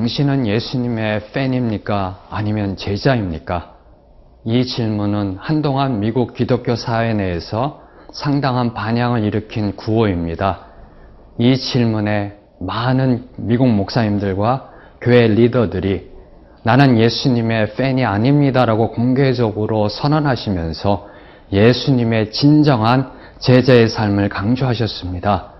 당신은 예수님의 팬입니까? 아니면 제자입니까? 이 질문은 한동안 미국 기독교 사회 내에서 상당한 반향을 일으킨 구호입니다. 이 질문에 많은 미국 목사님들과 교회 리더들이 나는 예수님의 팬이 아닙니다라고 공개적으로 선언하시면서 예수님의 진정한 제자의 삶을 강조하셨습니다.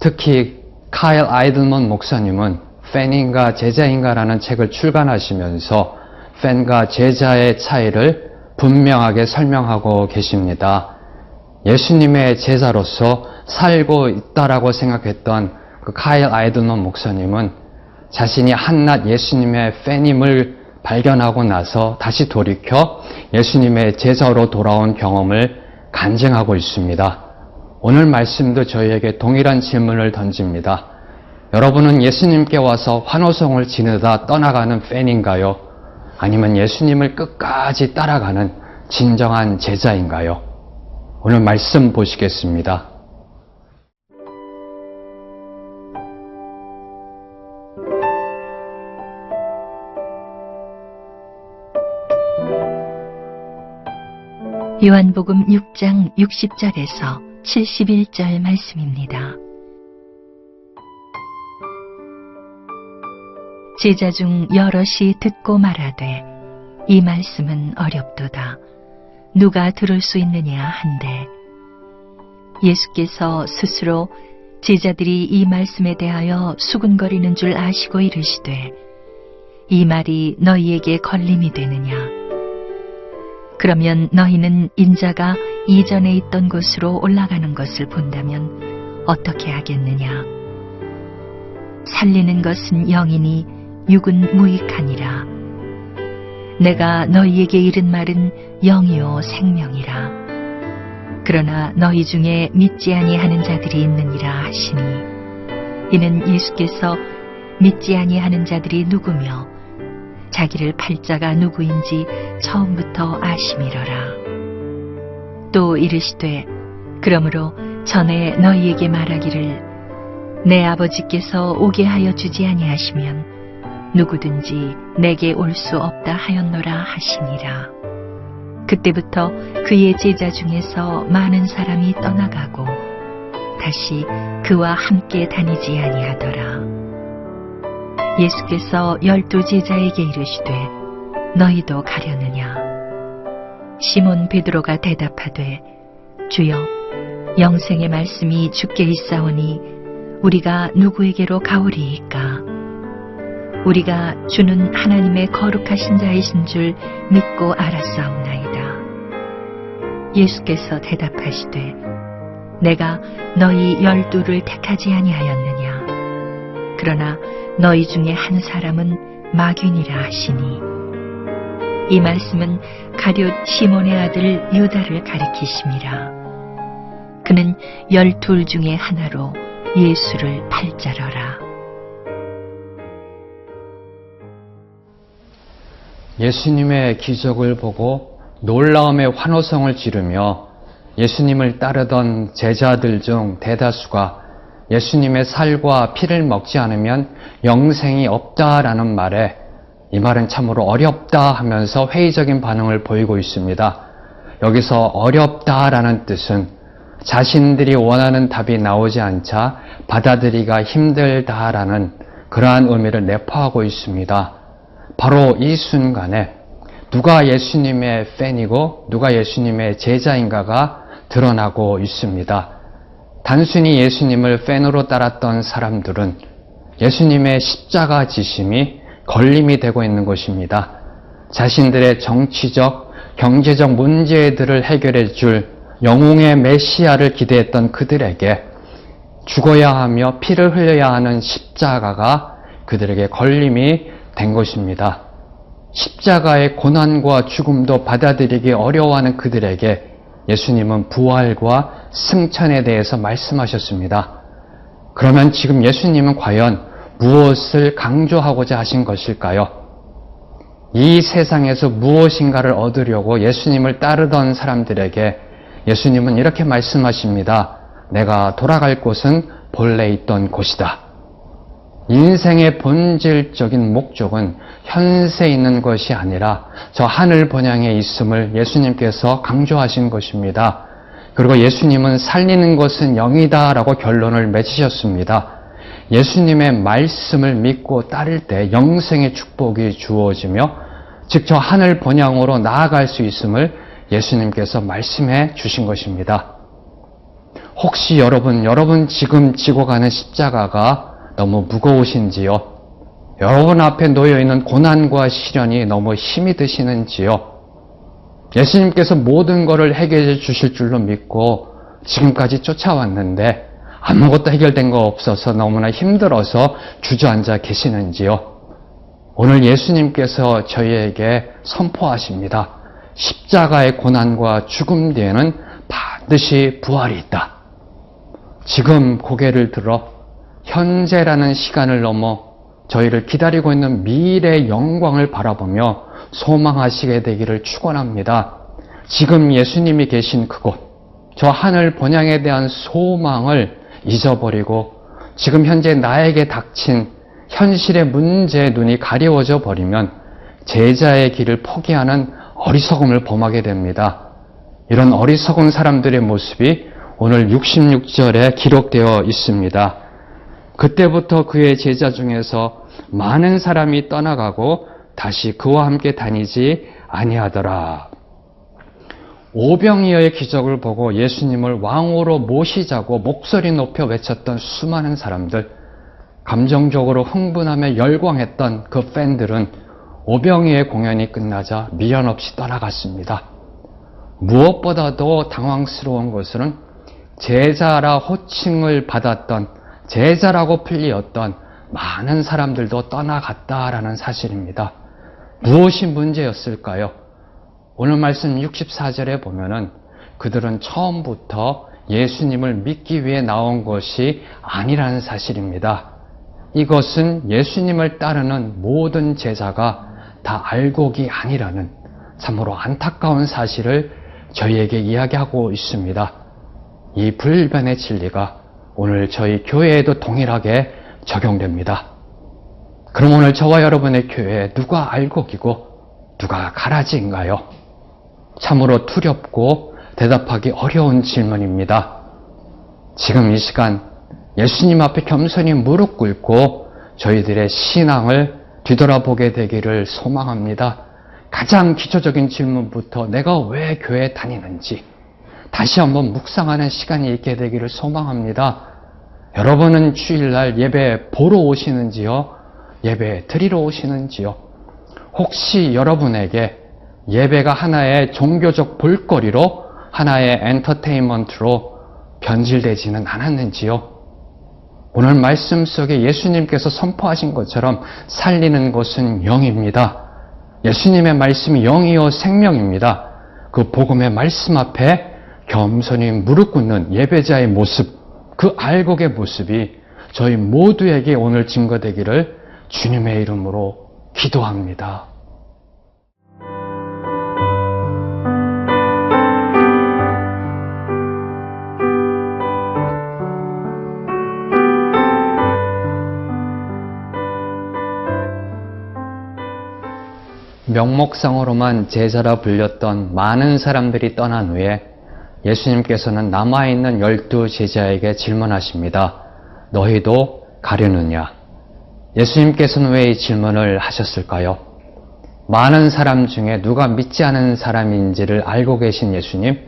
특히 카일 아이들먼 목사님은 팬인가 제자인가라는 책을 출간하시면서 팬과 제자의 차이를 분명하게 설명하고 계십니다. 예수님의 제자로서 살고 있다라고 생각했던 그 카일 아이들먼 목사님은 자신이 한낱 예수님의 팬임을 발견하고 나서 다시 돌이켜 예수님의 제자로 돌아온 경험을 간증하고 있습니다. 오늘 말씀도 저희에게 동일한 질문을 던집니다. 여러분은 예수님께 와서 환호성을 지르다 떠나가는 팬인가요? 아니면 예수님을 끝까지 따라가는 진정한 제자인가요? 오늘 말씀 보시겠습니다. 요한복음 6장 60절에서 71절 말씀입니다. 제자 중 여럿이 듣고 말하되 이 말씀은 어렵도다. 누가 들을 수 있느냐 한데. 예수께서 스스로 제자들이 이 말씀에 대하여 수군거리는 줄 아시고 이르시되 이 말이 너희에게 걸림이 되느냐? 그러면 너희는 인자가 이전에 있던 곳으로 올라가는 것을 본다면 어떻게 하겠느냐? 살리는 것은 영이니 육은 무익하니라. 내가 너희에게 이른 말은 영이요 생명이라. 그러나 너희 중에 믿지 아니하는 자들이 있느니라 하시니 이는 예수께서 믿지 아니하는 자들이 누구며 자기를 팔자가 누구인지 처음부터 아심이러라. 또 이르시되 그러므로 전에 너희에게 말하기를 내 아버지께서 오게 하여 주지 아니하시면 누구든지 내게 올 수 없다 하였노라 하시니라. 그때부터 그의 제자 중에서 많은 사람이 떠나가고 다시 그와 함께 다니지 아니하더라. 예수께서 열두 제자에게 이르시되 너희도 가려느냐? 시몬 베드로가 대답하되 주여 영생의 말씀이 주께 있사오니 우리가 누구에게로 가오리이까? 우리가 주는 하나님의 거룩하신 자이신 줄 믿고 알았사옵나이다. 예수께서 대답하시되 내가 너희 열두를 택하지 아니하였느냐? 그러나 너희 중에 한 사람은 마귀니라 하시니. 이 말씀은 가룟 시몬의 아들 유다를 가리키심이라. 그는 열둘 중에 하나로 예수를 팔자러라 예수님의 기적을 보고 놀라움의 환호성을 지르며 예수님을 따르던 제자들 중 대다수가 예수님의 살과 피를 먹지 않으면 영생이 없다라는 말에 이 말은 참으로 어렵다 하면서 회의적인 반응을 보이고 있습니다. 여기서 어렵다라는 뜻은 자신들이 원하는 답이 나오지 않자 받아들이기가 힘들다라는 그러한 의미를 내포하고 있습니다. 바로 이 순간에 누가 예수님의 팬이고 누가 예수님의 제자인가가 드러나고 있습니다. 단순히 예수님을 팬으로 따랐던 사람들은 예수님의 십자가 지심이 걸림이 되고 있는 것입니다. 자신들의 정치적, 경제적 문제들을 해결해 줄 영웅의 메시아를 기대했던 그들에게 죽어야 하며 피를 흘려야 하는 십자가가 그들에게 걸림이 된 것입니다. 십자가의 고난과 죽음도 받아들이기 어려워하는 그들에게 예수님은 부활과 승천에 대해서 말씀하셨습니다. 그러면 지금 예수님은 과연 무엇을 강조하고자 하신 것일까요? 이 세상에서 무엇인가를 얻으려고 예수님을 따르던 사람들에게 예수님은 이렇게 말씀하십니다. 내가 돌아갈 곳은 본래 있던 곳이다. 인생의 본질적인 목적은 현세 있는 것이 아니라 저 하늘 번향에 있음을 예수님께서 강조하신 것입니다. 그리고 예수님은 살리는 것은 영이다 라고 결론을 맺으셨습니다. 예수님의 말씀을 믿고 따를 때 영생의 축복이 주어지며 즉 저 하늘 번향으로 나아갈 수 있음을 예수님께서 말씀해 주신 것입니다. 혹시 여러분, 여러분 지금 지고 가는 십자가가 너무 무거우신지요? 여러분 앞에 놓여 있는 고난과 시련이 너무 힘이 드시는지요? 예수님께서 모든 것을 해결해 주실 줄로 믿고 지금까지 쫓아왔는데 아무것도 해결된 거 없어서 너무나 힘들어서 주저앉아 계시는지요? 오늘 예수님께서 저희에게 선포하십니다. 십자가의 고난과 죽음 뒤에는 반드시 부활이 있다. 지금 고개를 들어 현재라는 시간을 넘어 저희를 기다리고 있는 미래의 영광을 바라보며 소망하시게 되기를 축원합니다. 지금 예수님이 계신 그곳, 저 하늘 번향에 대한 소망을 잊어버리고 지금 현재 나에게 닥친 현실의 문제에 눈이 가리워져 버리면 제자의 길을 포기하는 어리석음을 범하게 됩니다. 이런 어리석은 사람들의 모습이 오늘 66절에 기록되어 있습니다. 그때부터 그의 제자 중에서 많은 사람이 떠나가고 다시 그와 함께 다니지 아니하더라. 오병이어의 기적을 보고 예수님을 왕으로 모시자고 목소리 높여 외쳤던 수많은 사람들, 감정적으로 흥분하며 열광했던 그 팬들은 오병이의 공연이 끝나자 미련 없이 떠나갔습니다. 무엇보다도 당황스러운 것은 제자라 호칭을 받았던 제자라고 불리었던 많은 사람들도 떠나갔다라는 사실입니다. 무엇이 문제였을까요? 오늘 말씀 64절에 보면은 그들은 처음부터 예수님을 믿기 위해 나온 것이 아니라는 사실입니다. 이것은 예수님을 따르는 모든 제자가 다 알고기 아니라는 참으로 안타까운 사실을 저희에게 이야기하고 있습니다. 이 불변의 진리가 오늘 저희 교회에도 동일하게 적용됩니다. 그럼 오늘 저와 여러분의 교회에 누가 알곡이고 누가 가라지인가요? 참으로 두렵고 대답하기 어려운 질문입니다. 지금 이 시간 예수님 앞에 겸손히 무릎 꿇고 저희들의 신앙을 뒤돌아보게 되기를 소망합니다. 가장 기초적인 질문부터 내가 왜 교회에 다니는지 다시 한번 묵상하는 시간이 있게 되기를 소망합니다. 여러분은 주일날 예배 보러 오시는지요? 예배 드리러 오시는지요? 혹시 여러분에게 예배가 하나의 종교적 볼거리로 하나의 엔터테인먼트로 변질되지는 않았는지요? 오늘 말씀 속에 예수님께서 선포하신 것처럼 살리는 것은 영입니다. 예수님의 말씀이 영이요 생명입니다. 그 복음의 말씀 앞에 겸손히 무릎 꿇는 예배자의 모습, 그 알곡의 모습이 저희 모두에게 오늘 증거되기를 주님의 이름으로 기도합니다. 명목상으로만 제자라 불렸던 많은 사람들이 떠난 후에 예수님께서는 남아있는 열두 제자에게 질문하십니다. 너희도 가려느냐? 예수님께서는 왜 이 질문을 하셨을까요? 많은 사람 중에 누가 믿지 않은 사람인지를 알고 계신 예수님,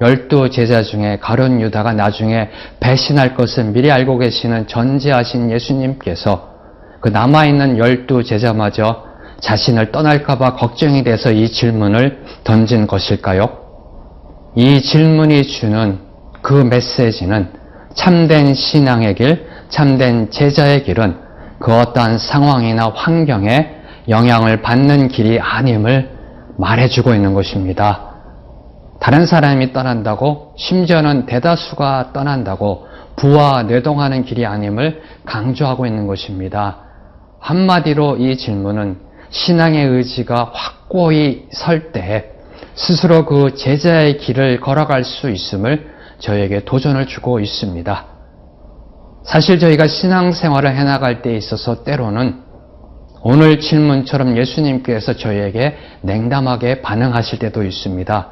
열두 제자 중에 가룟 유다가 나중에 배신할 것을 미리 알고 계시는 전지하신 예수님께서 그 남아있는 열두 제자마저 자신을 떠날까봐 걱정이 돼서 이 질문을 던진 것일까요? 이 질문이 주는 그 메시지는 참된 신앙의 길, 참된 제자의 길은 그 어떠한 상황이나 환경에 영향을 받는 길이 아님을 말해주고 있는 것입니다. 다른 사람이 떠난다고, 심지어는 대다수가 떠난다고 부와 뇌동하는 길이 아님을 강조하고 있는 것입니다. 한마디로 이 질문은 신앙의 의지가 확고히 설 때 스스로 그 제자의 길을 걸어갈 수 있음을 저에게 도전을 주고 있습니다. 사실 저희가 신앙생활을 해나갈 때 있어서 때로는 오늘 질문처럼 예수님께서 저희에게 냉담하게 반응하실 때도 있습니다.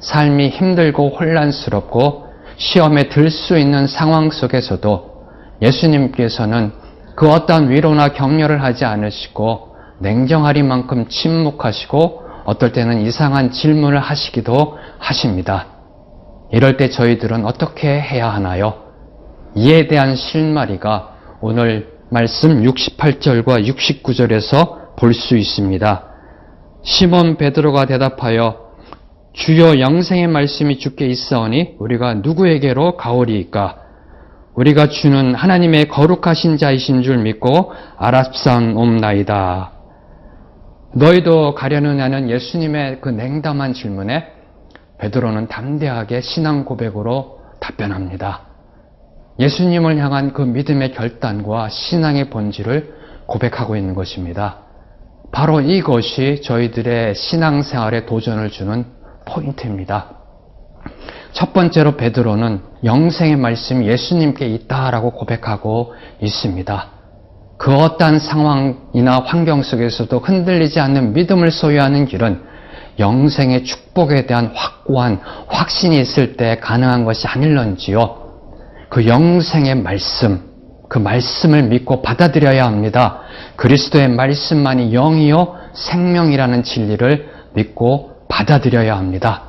삶이 힘들고 혼란스럽고 시험에 들 수 있는 상황 속에서도 예수님께서는 그 어떤 위로나 격려를 하지 않으시고 냉정하리만큼 침묵하시고 어떨 때는 이상한 질문을 하시기도 하십니다. 이럴 때 저희들은 어떻게 해야 하나요? 이에 대한 실마리가 오늘 말씀 68절과 69절에서 볼 수 있습니다. 시몬 베드로가 대답하여 주여 영생의 말씀이 주께 있사오니 우리가 누구에게로 가오리이까? 우리가 주는 하나님의 거룩하신 자이신 줄 믿고 알았사옵나이다. 너희도 가려느냐는 예수님의 그 냉담한 질문에 베드로는 담대하게 신앙 고백으로 답변합니다. 예수님을 향한 그 믿음의 결단과 신앙의 본질을 고백하고 있는 것입니다. 바로 이것이 저희들의 신앙생활에 도전을 주는 포인트입니다. 첫 번째로 베드로는 영생의 말씀이 예수님께 있다라고 고백하고 있습니다. 그 어떠한 상황이나 환경 속에서도 흔들리지 않는 믿음을 소유하는 길은 영생의 축복에 대한 확고한 확신이 있을 때 가능한 것이 아닐런지요. 그 영생의 말씀, 그 말씀을 믿고 받아들여야 합니다. 그리스도의 말씀만이 영이요 생명이라는 진리를 믿고 받아들여야 합니다.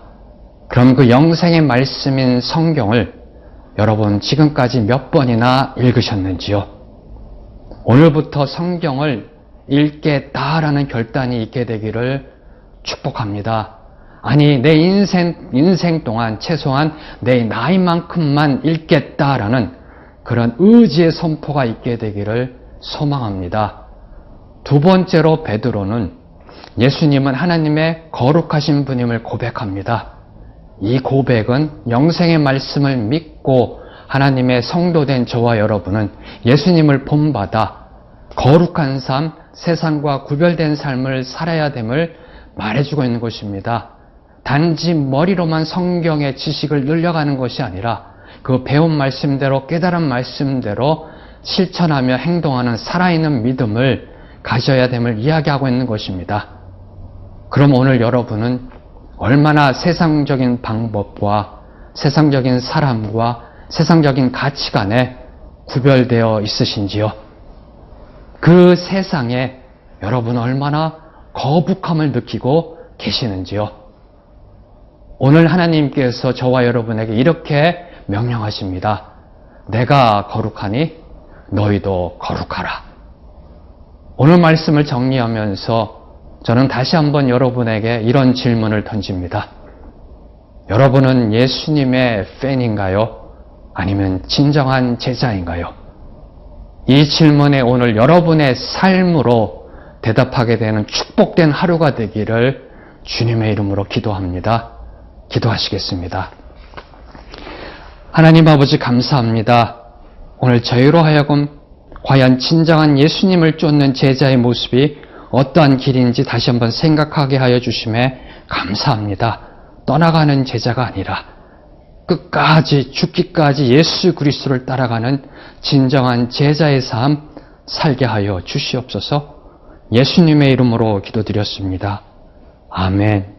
그럼 그 영생의 말씀인 성경을 여러분 지금까지 몇 번이나 읽으셨는지요? 오늘부터 성경을 읽겠다라는 결단이 있게 되기를 축복합니다. 아니, 내 인생, 인생 동안 최소한 내 나이만큼만 읽겠다라는 그런 의지의 선포가 있게 되기를 소망합니다. 두 번째로 베드로는 예수님은 하나님의 거룩하신 분임을 고백합니다. 이 고백은 영생의 말씀을 믿고 하나님의 성도된 저와 여러분은 예수님을 본받아 거룩한 삶, 세상과 구별된 삶을 살아야 됨을 말해주고 있는 것입니다. 단지 머리로만 성경의 지식을 늘려가는 것이 아니라 그 배운 말씀대로 깨달은 말씀대로 실천하며 행동하는 살아있는 믿음을 가져야 됨을 이야기하고 있는 것입니다. 그럼 오늘 여러분은 얼마나 세상적인 방법과 세상적인 사람과 세상적인 가치관에 구별되어 있으신지요? 그 세상에 여러분 얼마나 거북함을 느끼고 계시는지요? 오늘 하나님께서 저와 여러분에게 이렇게 명령하십니다. 내가 거룩하니 너희도 거룩하라. 오늘 말씀을 정리하면서 저는 다시 한번 여러분에게 이런 질문을 던집니다. 여러분은 예수님의 팬인가요? 아니면 진정한 제자인가요? 이 질문에 오늘 여러분의 삶으로 대답하게 되는 축복된 하루가 되기를 주님의 이름으로 기도합니다. 기도하시겠습니다. 하나님 아버지 감사합니다. 오늘 저희로 하여금 과연 진정한 예수님을 쫓는 제자의 모습이 어떠한 길인지 다시 한번 생각하게 하여 주심에 감사합니다. 떠나가는 제자가 아니라 끝까지 죽기까지 예수 그리스도를 따라가는 진정한 제자의 삶 살게 하여 주시옵소서. 예수님의 이름으로 기도드렸습니다. 아멘.